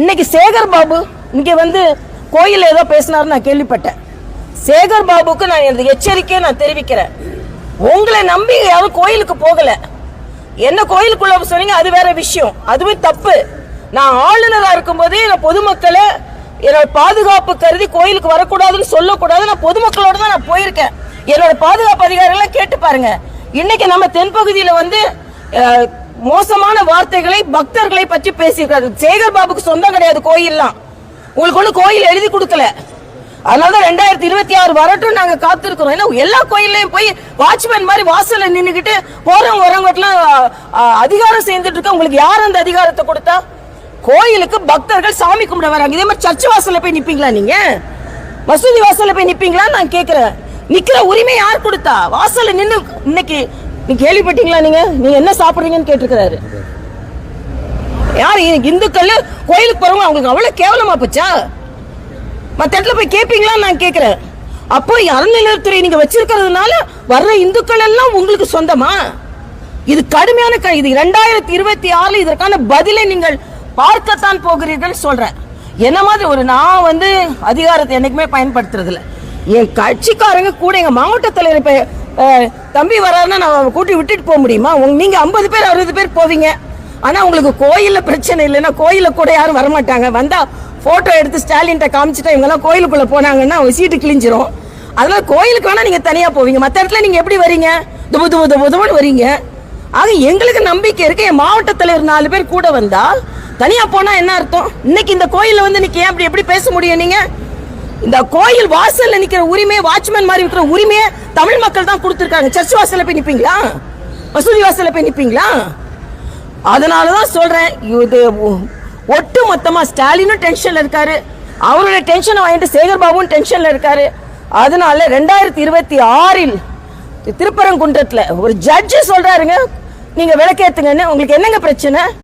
இன்னைக்கு சேகர் பாபு இங்கே வந்து கோயில் ஏதோ பேசினார்னு நான் கேள்விப்பட்டேன். சேகர் பாபுக்கு நான் எனது எச்சரிக்கையை நான் தெரிவிக்கிறேன். உங்களை நம்பி யாரும் கோயிலுக்கு போகல. என்ன கோயிலுக்குள்ள சொன்னீங்க அது வேற விஷயம். அதுவே தப்பு. நான் ஆளுநராக இருக்கும்போதே நான் பொதுமக்களை என்னோட பாதுகாப்பு கருதி கோயிலுக்கு வரக்கூடாதுன்னு சொல்லக்கூடாது நான் பொதுமக்களோட தான் நான் போயிருக்கேன். என்னோட பாதுகாப்பு அதிகாரிகள்லாம் கேட்டு பாருங்க. இன்னைக்கு நம்ம தென்பகுதியில் வந்து மோசமான வார்த்தைகளை பக்தர்களை பற்றி பேசியிருக்காரு. சேகர் பாபுக்கு சொந்தம் கிடையாது கோயில்லாம். உங்களுக்கு ஒண்ணு கோயில் எழுதி கொடுக்கல. அதனாலதான் ரெண்டாயிரத்தி இருபத்தி ஆறு வரட்டும் நாங்க காத்திருக்கிறோம். ஏன்னா எல்லா கோயில்லையும் போய் வாட்ச்மேன் மாதிரி வாசல்ல நின்னுக்கிட்டு போறவங்க வரவங்கட்டெல்லாம் அதிகாரம் சேர்ந்துட்டு இருக்க உங்களுக்கு யார் அந்த அதிகாரத்தை கொடுத்தா? கோயிலுக்கு பக்தர்கள் சாமி கும்பிட வராங்க. இதே மாதிரி சர்ச் வாசல்ல போய் நிப்பீங்களா நீங்க? மசூதி வாசல்ல போய் நிப்பீங்களா நான் கேக்குறேன். நிக்கிற உரிமை யார் கொடுத்தா? வாசல்ல நின்னு இன்னைக்கு நீ கேள்விப்பட்டீங்களா நீங்க? நீங்க என்ன சாப்பிடுறீங்கன்னு கேட்டிருக்கிறாரு. யார் இந்துக்கள் கோயிலுக்கு போறவங்க அவங்களுக்கு அவ்வளவு கேவலமா போச்சா? மத்த இடத்துல போய் கேட்பீங்களான்னு நான் கேக்குறேன். அப்போ அறநிலையத்துறை நீங்க வச்சிருக்கிறதுனால வர்ற இந்துக்கள் எல்லாம் உங்களுக்கு சொந்தமா? இது கடுமையான க- இது இரண்டாயிரத்தி இருபத்தி ஆறுல இதற்கான பதிலை நீங்கள் பார்க்கத்தான் போகிறீர்கள் சொல்றேன். என்ன மாதிரி ஒரு நான் வந்து அதிகாரத்தை என்னைக்குமே பயன்படுத்துறது இல்லை என் கட்சிக்காரங்க கூட எங்க மாவட்ட தலைவர் இப்ப தம்பி வராருன்னா நான் கூட்டி விட்டுட்டு போக முடியுமா? உங்க- நீங்க ஐம்பது பேர் அறுபது பேர் போவீங்க. ஆனா உங்களுக்கு கோயில்ல பிரச்சனை இல்லைன்னா கோயில கூட யாரும் வரமாட்டாங்க. வந்தா போட்டோ எடுத்து ஸ்டாலின்ட்ட காமிச்சிட்டா இவங்க எல்லாம் கோயிலுக்குள்ள போனாங்கன்னா அவங்க சீட்டு கிழிஞ்சிரும். அதனால கோயிலுக்கு வேணா நீங்க தனியா போவீங்க. மத்த இடத்துல நீங்க எப்படி வரீங்க? துபு துபு துபு துபுன்னு வரீங்க. ஆக எங்களுக்கு நம்பிக்கை இருக்கு. என் மாவட்ட தலைவர் நாலு பேர் கூட வந்தா தனியா போனா என்ன அர்த்தம்? இன்னைக்கு இந்த கோயில்ல வந்து நீங்க ஏன் அப்படி எப்படி பேச முடியும் நீங்க? இந்த கோயில் வாசல்ல நிக்கிற உரிமை வாட்ச்மேன் மாதிரி இருக்கிற உரிமையை தமிழ் மக்கள் தான் கொடுத்துருக்காங்க. சர்ச் வாசல்ல போய் நிப்பீங்களா? மசூதி வாசல்ல போய் நிப்பீங்களா? அதனாலதான் சொல்றேன் இது ஒட்டு மொத்தமா ஸ்டாலினும் டென்ஷன்ல இருக்காரு. அவரோட டென்ஷனை வாங்கிட்டு சேகர் பாபுவும் டென்ஷன்ல இருக்காரு. அதனால ரெண்டாயிரத்தி இருபத்தி ஆறில் திருப்பரங்குன்றத்துல ஒரு ஜட்ஜு சொல்றாருங்க. நீங்க விளக்கேத்துங்கன்னு. உங்களுக்கு என்னங்க பிரச்சனை?